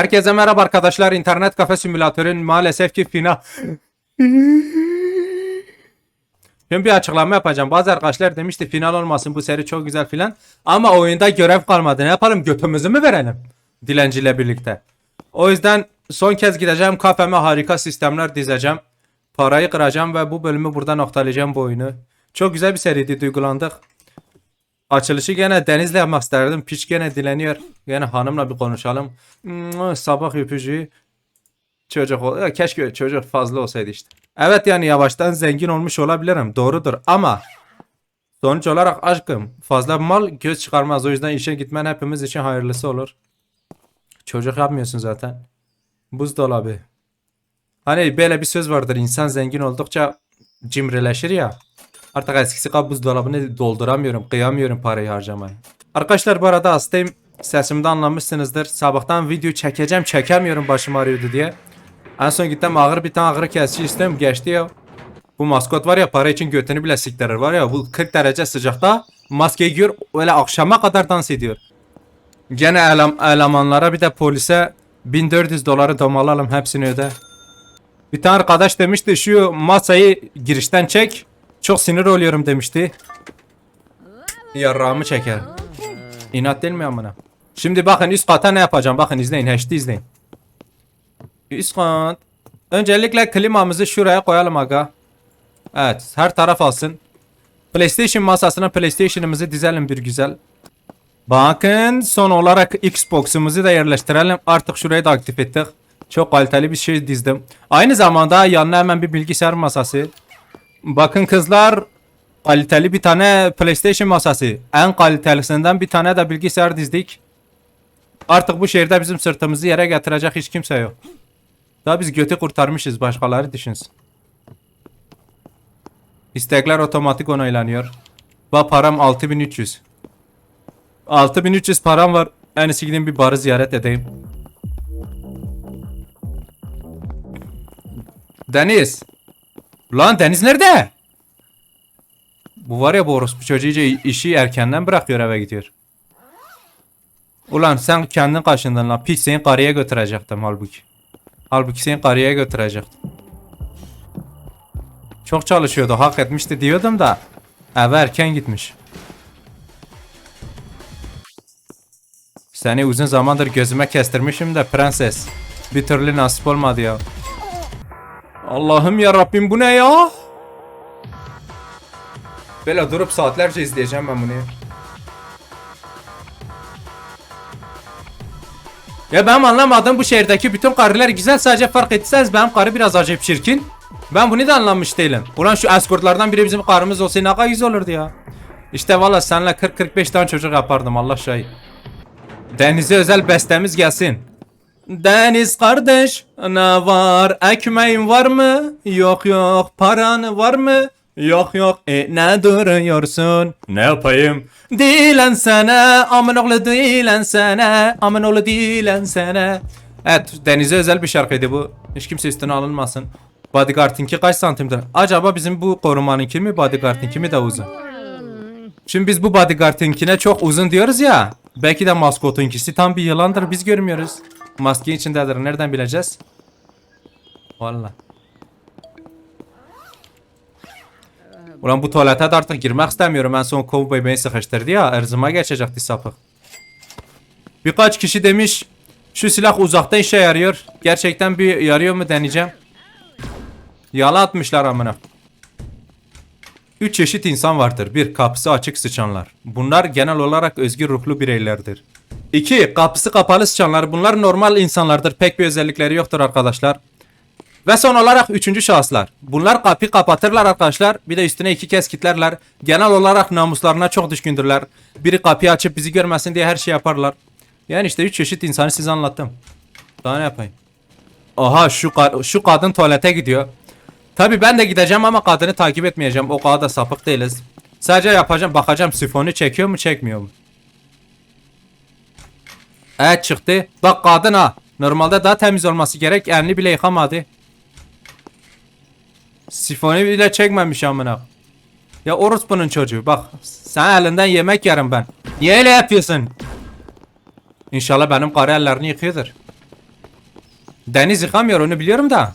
Herkese merhaba arkadaşlar. İnternet kafe simülatörün maalesef ki final. Şimdi bir açıklama yapacağım. Bazı arkadaşlar demişti final olmasın bu seri çok güzel filan. Ama oyunda görev kalmadı. Ne yapalım götümüzü mü verelim? Dilenciyle birlikte. O yüzden son kez gideceğim kafeme harika sistemler dizeceğim. Parayı kıracağım ve bu bölümü burada noktalayacağım bu oyunu. Çok güzel bir seriydi duygulandık. Açılışı gene Deniz'le yapmak isterdim. Piç gene dileniyor. Gene hanımla bir konuşalım. Sabah öpücüğü. Çocuk ol. Ya keşke çocuk fazla olsaydı işte. Evet yani yavaştan zengin olmuş olabilirim. Doğrudur ama sonuç olarak aşkım fazla mal göz çıkarmaz. O yüzden işe gitmen hepimiz için hayırlısı olur. Çocuk yapmıyorsun zaten. Buzdolabı. Hani böyle bir söz vardır. İnsan zengin oldukça cimrileşir ya. Artık eskisi kadar buzdolabını dolduramıyorum. Kıyamıyorum parayı harcamaya. Arkadaşlar bu arada hastayım. Sesimde anlamışsınızdır. Sabahtan video çekeceğim çekemiyorum başım ağrıyordu diye. En son gittim ağır bir tane ağrı kesici istedim geçti ya. Bu maskot var ya para için götünü bile siktirir var ya bu 40 derece sıcakta maske giyiyor öyle akşama kadar dans ediyor. Gene elem, elemanlara bir de polise 1400 doları domalalım hepsini öde. Bir tane arkadaş demişti şu masayı girişten çek. Çok sinir oluyorum demişti. Yarrağımı çeker. İnat değil mi amına? Şimdi bakın üst kata ne yapacağım? Bakın izleyin. HD izleyin. Üst kat. Öncelikle klimamızı şuraya koyalım aga. Evet. Her taraf alsın. PlayStation masasına PlayStation'ımızı dizelim bir güzel. Bakın son olarak Xbox'umuzu da yerleştirelim. Artık şurayı da aktif ettik. Çok kaliteli bir şey dizdim. Aynı zamanda yanına hemen bir bilgisayar masası. Bakın kızlar kaliteli bir tane PlayStation masası. En kalitelisinden bir tane de bilgisayar dizdik. Artık bu şehirde bizim sırtımızı yere getirecek hiç kimse yok. Daha biz götü kurtarmışız başkaları düşünsün. İstekler otomatik onaylanıyor. Va param 6300. 6300 param var. En iyisi gideyim bir barı ziyaret edeyim. Deniz. Lan Deniz nerede? Bu var ya bu orospu çocuğu işi erkenden bırakıyor eve gidiyor. Ulan sen kendin kaşındın lan. Piç seni karıya götürecektim halbuki. Halbuki seni karıya götürecektim. Çok çalışıyordu. Hak etmişti diyordum da. Eve erken gitmiş. Seni uzun zamandır gözüme kestirmişim de prenses. Bir türlü nasip olmadı ya. Allah'ım ya Rabbim bu ne ya? Böyle durup saatlerce izleyeceğim ben bunu. Ya ben anlamadım bu şehirdeki bütün karılar güzel sadece fark etseniz benim karı biraz acayip çirkin. Ben bunu da anlamış değilim. Ulan şu eskortlardan biri bizim karımız olsa ne kadar güzel olurdu ya. İşte valla seninle 40-45 tane çocuk yapardım Allah şahit. Denize özel bestemiz gelsin. Deniz kardeş ne var ekmeğin var mı? Yok yok paran var mı? Yok yok e ne duruyorsun? Ne yapayım? Dilen sana aman oğlu dilen sana aman oğlu dilen sana. Evet Deniz'e özel bir şarkıydı bu. Hiç kimse üstüne alınmasın. Bodyguard'ınki kaç santimdir? Acaba bizim bu korumanınki mi bodyguard'ınki mi de uzun? Şimdi biz bu bodyguard'ınkine çok uzun diyoruz ya. Belki de maskotunkisi tam bir yılandır biz görmüyoruz. Maske içindedir nereden bileceğiz? Valla. Ulan bu tuvalete de artık girmek istemiyorum. En son kovboy beni sıkıştırdı ya. Erzıma geçecekti sapık. Birkaç kişi demiş şu silah uzakta işe yarıyor. Gerçekten bir yarıyor mu deneyeceğim. Yala atmışlar amına. Üç çeşit insan vardır. Bir, kapısı açık sıçanlar. Bunlar genel olarak özgür ruhlu bireylerdir. İki, kapısı kapalı sıçanlar. Bunlar normal insanlardır. Pek bir özellikleri yoktur arkadaşlar. Ve son olarak üçüncü şahıslar. Bunlar kapıyı kapatırlar arkadaşlar. Bir de üstüne iki kez kilitlerler. Genel olarak namuslarına çok düşkündürler. Biri kapıyı açıp bizi görmesin diye her şey yaparlar. Yani işte üç çeşit insanı size anlattım. Daha ne yapayım? Aha şu, ka- şu kadın tuvalete gidiyor. Tabi ben de gideceğim ama kadını takip etmeyeceğim. O kadar da sapık değiliz. Sadece yapacağım bakacağım sifonu çekiyor mu çekmiyor mu? Evet çıktı. Bak kadın ha. Normalde daha temiz olması gerek. Elini bile yıkamadı. Sifonu bile çekmemiş amına. Ya orospunun çocuğu bak. Sen elinden yemek yerim ben. Niye öyle yapıyorsun? İnşallah benim karı ellerini yıkıyordur. Deniz yıkamıyor onu biliyorum da.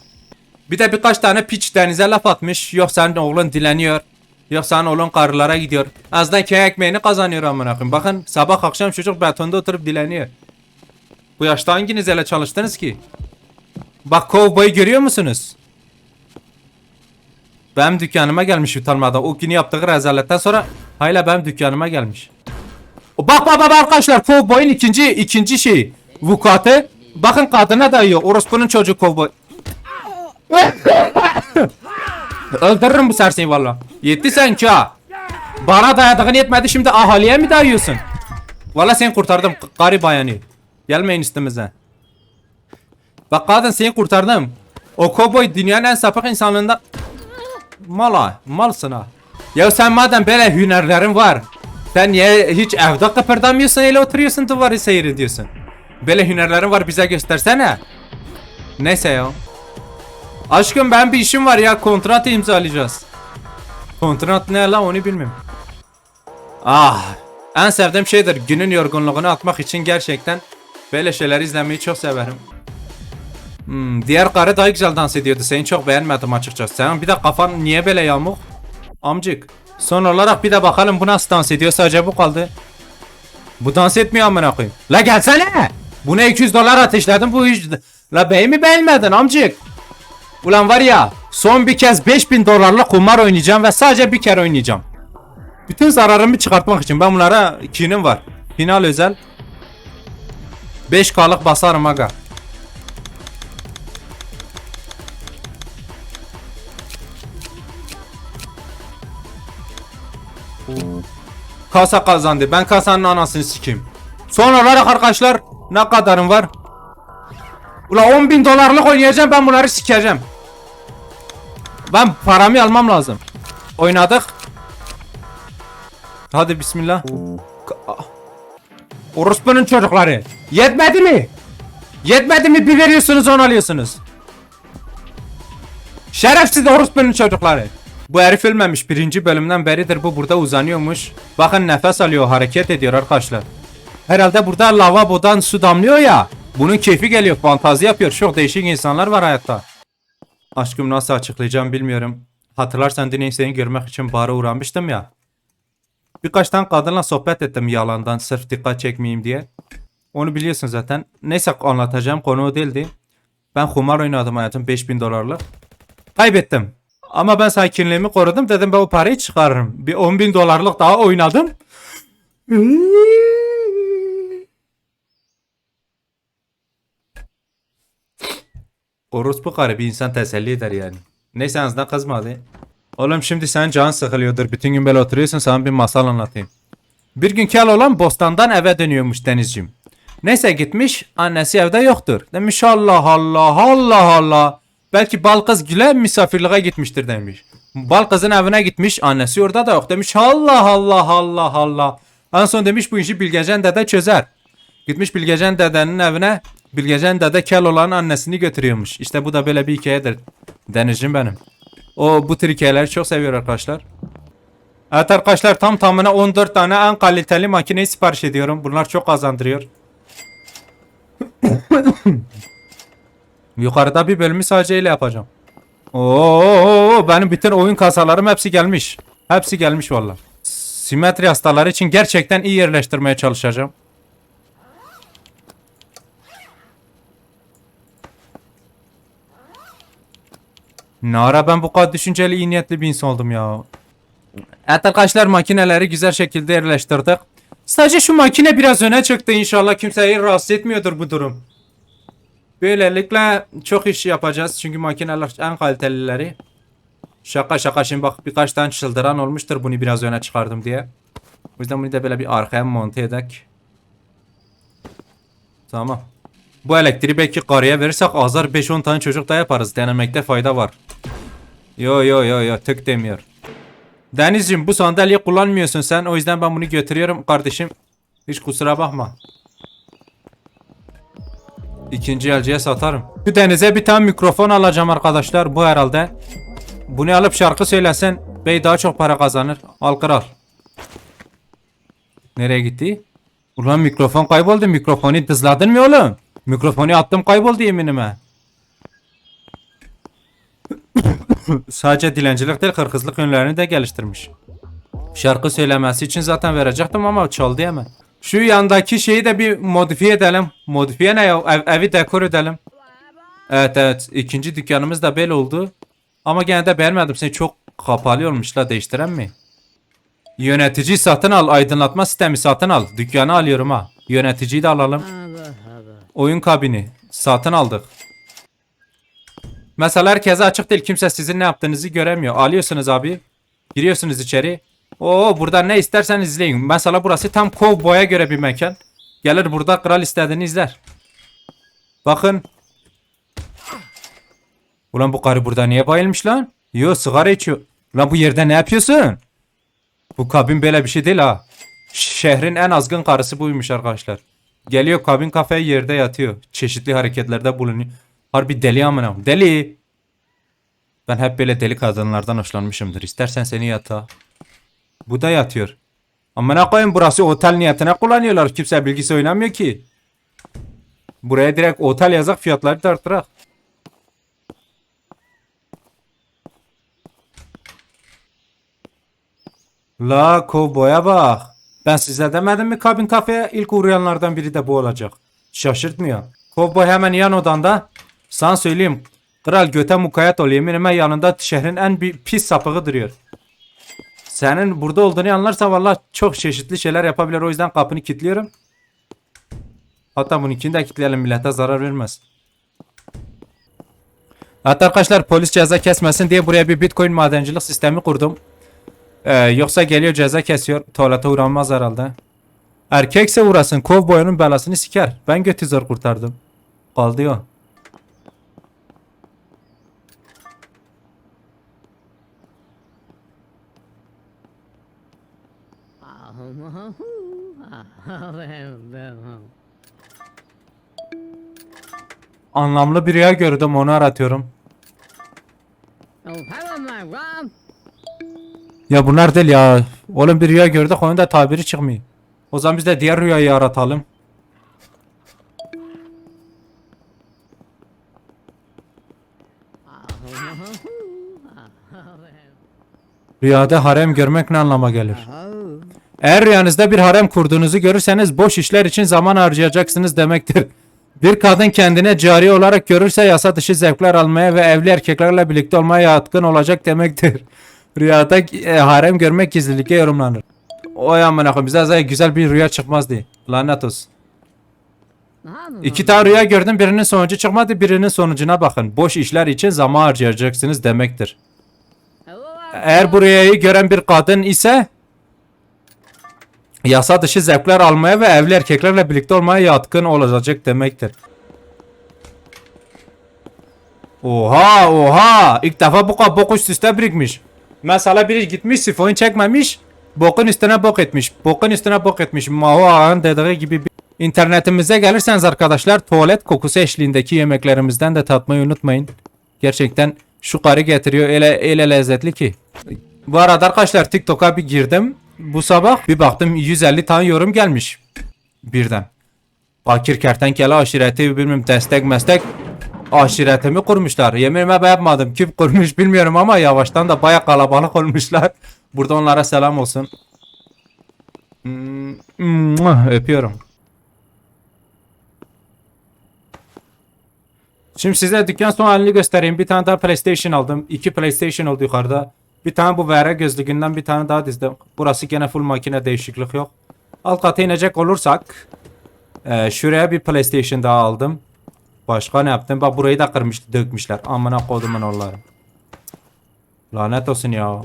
Bir de birkaç tane piç denize laf atmış. Yok senin oğlun dileniyor. Yok senin oğlun karılara gidiyor. Azdan köy ekmeğini kazanıyor amına. Bakın sabah akşam çocuk betonda oturup dileniyor. Bu yaşta hanginiz öyle çalıştınız ki? Bak kovboyu görüyor musunuz? Benim dükkanıma gelmiş utanmadan. O günü yaptığı rezaletten sonra hala benim dükkanıma gelmiş. Bak bak bak arkadaşlar kovboyun ikinci ikinci şeyi. Vukuatı. Bakın kadına dayıyor. Orospunun çocuğu kovboy. Öldürürüm bu serseyi valla. Yetti sen ki ha. Bana dayadığın yetmedi şimdi ahaliye mi dayıyorsun? Valla seni kurtardım garip bayanı. Gelmeyin üstümüze. Bak kadın seni kurtardım. O kovboy dünyanın en sapık insanlığında Mala, malsın ha. Ya sen madem böyle hünerlerin var. Sen niye hiç evde kıpırdamıyorsun öyle oturuyorsun duvarı seyrediyorsun. Böyle hünerlerin var bize göstersene. Neyse ya. Aşkım ben bir işim var ya kontrat imzalayacağız. Kontrat ne la onu bilmiyorum. Ah en sevdiğim şeydir günün yorgunluğunu atmak için gerçekten böyle şeyler izlemeyi çok severim. Hmm, diğer karı daha güzel dans ediyordu. Seni çok beğenmedim açıkçası. Sen bir de kafan niye böyle yamuk? Amcık. Son olarak bir de bakalım bu nasıl dans ediyor. Sadece bu kaldı. Bu dans etmiyor amına koyayım. La gelsene. Buna 200 dolar ateşledim bu hiç... La bey mi beğenmedin amcık? Ulan var ya son bir kez 5000 dolarlık kumar oynayacağım ve sadece bir kere oynayacağım. Bütün zararımı çıkartmak için ben bunlara kinim var. Final özel. 5K'lık basarım aga. Kasa kazandı. Ben kasanın anasını sikeyim. Son olarak arkadaşlar ne kadarım var? Ula 10 bin dolarlık oynayacağım ben bunları sikeceğim. Ben paramı almam lazım. Oynadık. Hadi bismillah. Ka-. Orospu'nun çocukları. Yetmedi mi? Yetmedi mi bir veriyorsunuz on alıyorsunuz. Şerefsiz Orospu'nun çocukları. Bu herif ölmemiş birinci bölümden beridir bu burada uzanıyormuş. Bakın nefes alıyor hareket ediyor arkadaşlar. Herhalde burada lavabodan su damlıyor ya. Bunun keyfi geliyor fantazi yapıyor. Çok değişik insanlar var hayatta. Aşkım nasıl açıklayacağım bilmiyorum. Hatırlarsan dün seni görmek için bara uğramıştım ya. Birkaç tane kadınla sohbet ettim yalandan sırf dikkat çekmeyeyim diye. Onu biliyorsun zaten. Neyse anlatacağım konu o değildi. Ben kumar oynadım hayatım 5000 dolarlık. Kaybettim. Ama ben sakinliğimi korudum dedim ben o parayı çıkarırım. Bir 10 bin dolarlık daha oynadım. Orospu karı bir insan teselli eder yani. Neyse azından kızmadı. Oğlum şimdi sen can sıkılıyordur. Bütün gün böyle oturuyorsun sana bir masal anlatayım. Bir gün kel olan bostandan eve dönüyormuş denizcim. Neyse gitmiş annesi evde yoktur. Demiş Allah Allah Allah Allah. Belki bal kız güle misafirliğe gitmiştir demiş. Bal kızın evine gitmiş annesi orada da yok. Demiş Allah Allah Allah Allah. En son demiş bu işi Bilgecan dede çözer. Gitmiş Bilgecan dedenin evine. Bilgecan dede kel olan annesini götürüyormuş. İşte bu da böyle bir hikayedir. Denizcim benim. O bu tür hikayeleri çok seviyor arkadaşlar. Evet arkadaşlar tam tamına 14 tane en kaliteli makineyi sipariş ediyorum. Bunlar çok kazandırıyor. Yukarıda bir bölümü sadece ile yapacağım. Oo benim bütün oyun kasalarım hepsi gelmiş. Hepsi gelmiş valla. Simetri hastaları için gerçekten iyi yerleştirmeye çalışacağım. Ne ara ben bu kadar düşünceli iyi niyetli bir insan oldum ya. Evet arkadaşlar makineleri güzel şekilde yerleştirdik. Sadece şu makine biraz öne çıktı inşallah kimseyi rahatsız etmiyordur bu durum. Böylelikle çok iş yapacağız çünkü makineler en kalitelileri. Şaka şaka şimdi bak birkaç tane çıldıran olmuştur bunu biraz öne çıkardım diye. O yüzden bunu da böyle bir arkaya monte edek. Tamam. Bu elektriği belki karıya verirsek azar 5-10 tane çocuk da yaparız. Denemekte fayda var. Yo yo yo yo tık demiyor. Denizciğim bu sandalyeyi kullanmıyorsun sen. O yüzden ben bunu götürüyorum kardeşim. Hiç kusura bakma. İkinci elciye satarım. Şu denize bir tane mikrofon alacağım arkadaşlar. Bu herhalde. Bunu alıp şarkı söylesen bey daha çok para kazanır. Al kral. Nereye gitti? Ulan mikrofon kayboldu. Mikrofonu dızladın mı oğlum? Mikrofonu attım kayboldu yeminime. Sadece dilencilik değil hırkızlık yönlerini de geliştirmiş. Şarkı söylemesi için zaten verecektim ama çaldı hemen. Şu yandaki şeyi de bir modifiye edelim. Modifiye ne ya? Ev- evi dekor edelim. Evet evet. ikinci dükkanımız da böyle oldu. Ama gene de beğenmedim. Seni çok kapalı olmuş la değiştiren mi? Yönetici satın al. Aydınlatma sistemi satın al. Dükkanı alıyorum ha. Yöneticiyi de alalım. Oyun kabini. Satın aldık. Mesela herkese açık değil. Kimse sizin ne yaptığınızı göremiyor. Alıyorsunuz abi. Giriyorsunuz içeri. Oo burada ne isterseniz izleyin. Mesela burası tam kovboya göre bir mekan. Gelir burada kral istediğini izler. Bakın. Ulan bu karı burada niye bayılmış lan? Yo sigara içiyor. Lan bu yerde ne yapıyorsun? Bu kabin böyle bir şey değil ha. Şehrin en azgın karısı buymuş arkadaşlar. Geliyor kabin kafeye yerde yatıyor. Çeşitli hareketlerde bulunuyor. Harbi deli amına. Deli. Ben hep böyle deli kadınlardan hoşlanmışımdır. İstersen seni yatağa. Bu da yatıyor. Amına koyayım burası otel niyetine kullanıyorlar. Kimse bilgisi oynamıyor ki. Buraya direkt otel yazak fiyatları da arttırak. La kovboya bak. Ben size demedim mi kabin kafeye ilk uğrayanlardan biri de bu olacak. Şaşırtmıyor. Kovboy hemen yan odanda. Sana söyleyeyim. Kral göte mukayyet ol yeminime yanında şehrin en bir pis sapığı duruyor. Senin burada olduğunu anlarsa valla çok çeşitli şeyler yapabilir. O yüzden kapını kilitliyorum. Hatta bununkini de kilitleyelim millete zarar vermez. Hatta arkadaşlar polis ceza kesmesin diye buraya bir bitcoin madencilik sistemi kurdum. Ee, yoksa geliyor ceza kesiyor. Tuvalete uğranmaz herhalde. Erkekse uğrasın. Kovboyunun belasını siker. Ben götü zor kurtardım. Kaldı o. Anlamlı bir rüya gördüm onu aratıyorum. Ya bunlar değil ya. Oğlum bir rüya gördük onun da tabiri çıkmıyor. O zaman biz de diğer rüyayı aratalım. Rüyada harem görmek ne anlama gelir? Eğer rüyanızda bir harem kurduğunuzu görürseniz boş işler için zaman harcayacaksınız demektir. Bir kadın kendine cari olarak görürse yasa dışı zevkler almaya ve evli erkeklerle birlikte olmaya yatkın olacak demektir. Rüyada e, harem görmek gizlilikle yorumlanır. Oy amına koyayım bize zaten güzel bir rüya çıkmaz. Lanet olsun. İki tane rüya gördüm birinin sonucu çıkmadı birinin sonucuna bakın. Boş işler için zaman harcayacaksınız demektir. Eğer bu rüyayı gören bir kadın ise yasa dışı zevkler almaya ve evli erkeklerle birlikte olmaya yatkın olacak demektir. Oha oha ilk defa bu kadar bok üst üste birikmiş. Mesela biri gitmiş sifonu çekmemiş bokun üstüne bok etmiş. Bokun üstüne bok etmiş. Mao Ağa'nın dediği gibi bir... İnternetimize gelirseniz arkadaşlar tuvalet kokusu eşliğindeki yemeklerimizden de tatmayı unutmayın. Gerçekten şu karı getiriyor öyle, öyle lezzetli ki. Bu arada arkadaşlar TikTok'a bir girdim. Bu sabah bir baktım 150 tane yorum gelmiş. Birden. Fakir kertenkele aşireti bilmem destek meslek aşiretimi kurmuşlar. Yeminime ben yapmadım. Kim kurmuş bilmiyorum ama yavaştan da baya kalabalık olmuşlar. Burada onlara selam olsun. Öpüyorum. Şimdi size dükkan son halini göstereyim. Bir tane daha PlayStation aldım. İki PlayStation oldu yukarıda. Bir tane bu VR gözlüğünden bir tane daha dizdim. Burası gene full makine değişiklik yok. Alt kata inecek olursak e, şuraya bir PlayStation daha aldım. Başka ne yaptım? Bak burayı da kırmış, dökmüşler. Amına kodumun onları. Lanet olsun ya.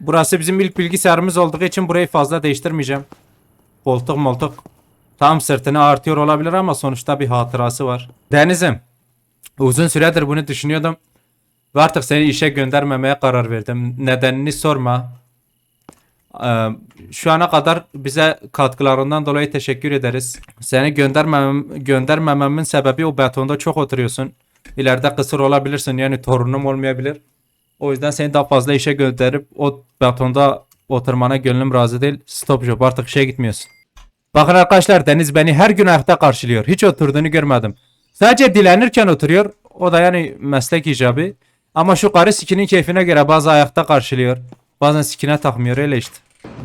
Burası bizim ilk bilgisayarımız olduğu için burayı fazla değiştirmeyeceğim. Koltuk moltuk tam sırtını artıyor olabilir ama sonuçta bir hatırası var. Deniz'im uzun süredir bunu düşünüyordum. Ve artık seni işe göndermemeye karar verdim. Nedenini sorma. Ee, şu ana kadar bize katkılarından dolayı teşekkür ederiz. Seni göndermemem, göndermememin sebebi o betonda çok oturuyorsun. İleride kısır olabilirsin yani torunum olmayabilir. O yüzden seni daha fazla işe gönderip o betonda oturmana gönlüm razı değil. Stop job artık işe gitmiyorsun. Bakın arkadaşlar Deniz beni her gün ayakta karşılıyor. Hiç oturduğunu görmedim. Sadece dilenirken oturuyor. O da yani meslek icabı. Ama şu karı sikinin keyfine göre bazı ayakta karşılıyor. Bazen sikine takmıyor öyle işte.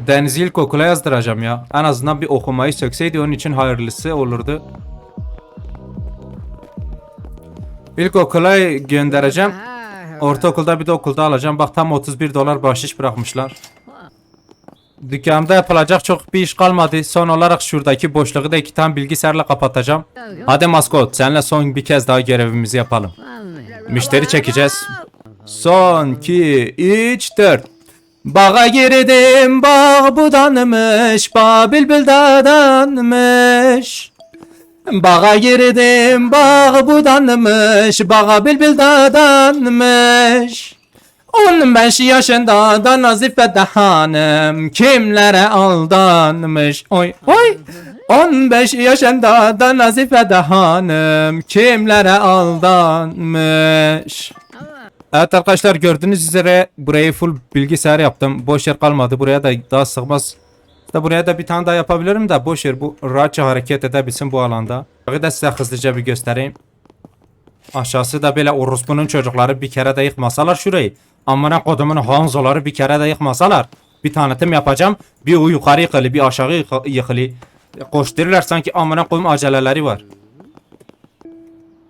Deniz'i ilkokula yazdıracağım ya. En azından bir okumayı sökseydi onun için hayırlısı olurdu. İlkokula göndereceğim. Ortaokulda bir de okulda alacağım. Bak tam 31 dolar bahşiş bırakmışlar. Dükkanda yapılacak çok bir iş kalmadı. Son olarak şuradaki boşluğu da iki tane bilgisayarla kapatacağım. Hadi maskot senle son bir kez daha görevimizi yapalım. Müşteri çekeceğiz. Son 2 3 4 Bağa girdim bağ budanmış Bağ bülbül dadanmış Bağa girdim bağ budanmış Bağa bülbül dadanmış 15 yaşında da Nazife de hanım kimlere aldanmış oy oy 15 yaşında da Nazife de hanım kimlere aldanmış Evet arkadaşlar gördüğünüz üzere burayı full bilgisayar yaptım. Boş yer kalmadı. Buraya da daha sığmaz. İşte buraya da bir tane daha yapabilirim de boş yer bu rahatça hareket edebilsin bu alanda. Burayı da size hızlıca bir göstereyim. Aşağısı da böyle orospunun çocukları bir kere de yıkmasalar şurayı. Amına kodumun Hanzoları bir kere de yıkmasalar. Bir tanıtım yapacağım. Bir o yukarı yıkılı bir aşağı yıkı- yıkılı. Koştururlar sanki amına koyum aceleleri var.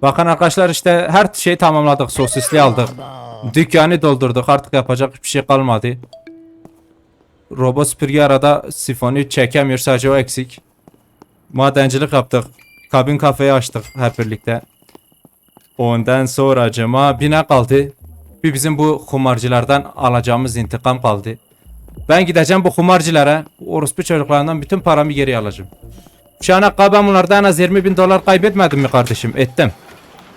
Bakın arkadaşlar işte her şeyi tamamladık. Sosisli aldık. Dükkanı doldurduk. Artık yapacak bir şey kalmadı. Robot süpürge arada sifonu çekemiyor. Sadece o eksik. Madencilik yaptık. Kabin kafeyi açtık hep birlikte. Ondan sonra cıma bina kaldı. Bir bizim bu kumarcılardan alacağımız intikam kaldı. Ben gideceğim bu kumarcılara. Orospu çocuklarından bütün paramı geri alacağım. Şu ana kadar ben bunlardan en az 20 bin dolar kaybetmedim mi kardeşim? Ettim.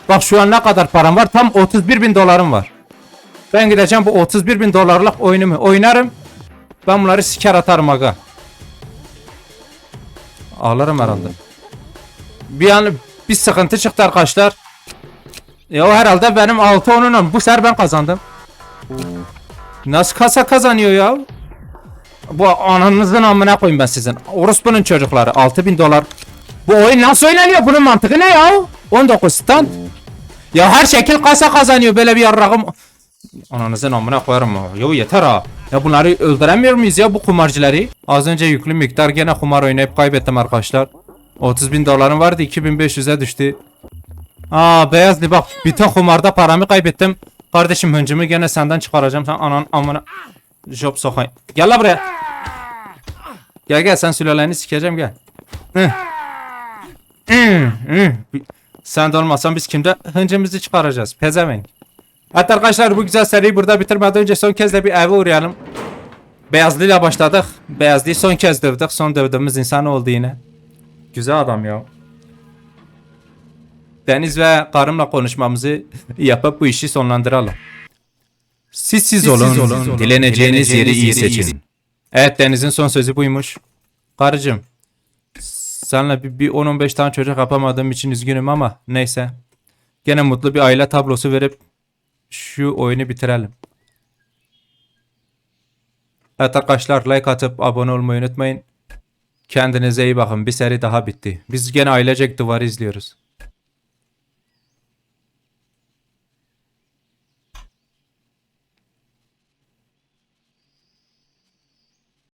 Bak şu an ne kadar param var? Tam 31 bin dolarım var. Ben gideceğim bu 31 bin dolarlık oyunumu oynarım. Ben bunları siker atarım aga. Ağlarım herhalde. Bir an bir sıkıntı çıktı arkadaşlar. Ya o herhalde benim 6 onunla bu sefer ben kazandım. Nasıl kasa kazanıyor ya? Bu ananızın amına koyayım ben sizin. Orospu'nun çocukları 6000 dolar. Bu oyun nasıl oynanıyor? Bunun mantığı ne ya? 19 stand. Ya her şekil kasa kazanıyor böyle bir yarrağım. Ananızın amına koyarım ha. Yo yeter ha. Ya bunları öldüremiyor muyuz ya bu kumarcıları? Az önce yüklü miktar gene kumar oynayıp kaybettim arkadaşlar. 30 bin dolarım vardı 2500'e düştü. Aa Beyazlı bak bütün kumarda paramı kaybettim. Kardeşim hıncımı gene senden çıkaracağım. Sen anan amına job sokayım. Gel la buraya. Gel gel sen sülaleni sikeceğim gel. Sen de olmasan biz kimde hıncımızı çıkaracağız. Pezevenk. Hatta arkadaşlar bu güzel seriyi burada bitirmeden önce son kez de bir eve uğrayalım. Beyazlı ile başladık. Beyazlı'yı son kez dövdük. Son dövdüğümüz insan oldu yine. Güzel adam ya. Deniz ve karımla konuşmamızı yapıp bu işi sonlandıralım. Siz siz olun, dileneceğiniz yeri iyi seçin. Evet Deniz'in son sözü buymuş. Karıcığım, senle bir, bir 10-15 tane çocuk yapamadığım için üzgünüm ama neyse. Gene mutlu bir aile tablosu verip şu oyunu bitirelim. Evet arkadaşlar like atıp abone olmayı unutmayın. Kendinize iyi bakın. Bir seri daha bitti. Biz gene ailecek duvarı izliyoruz.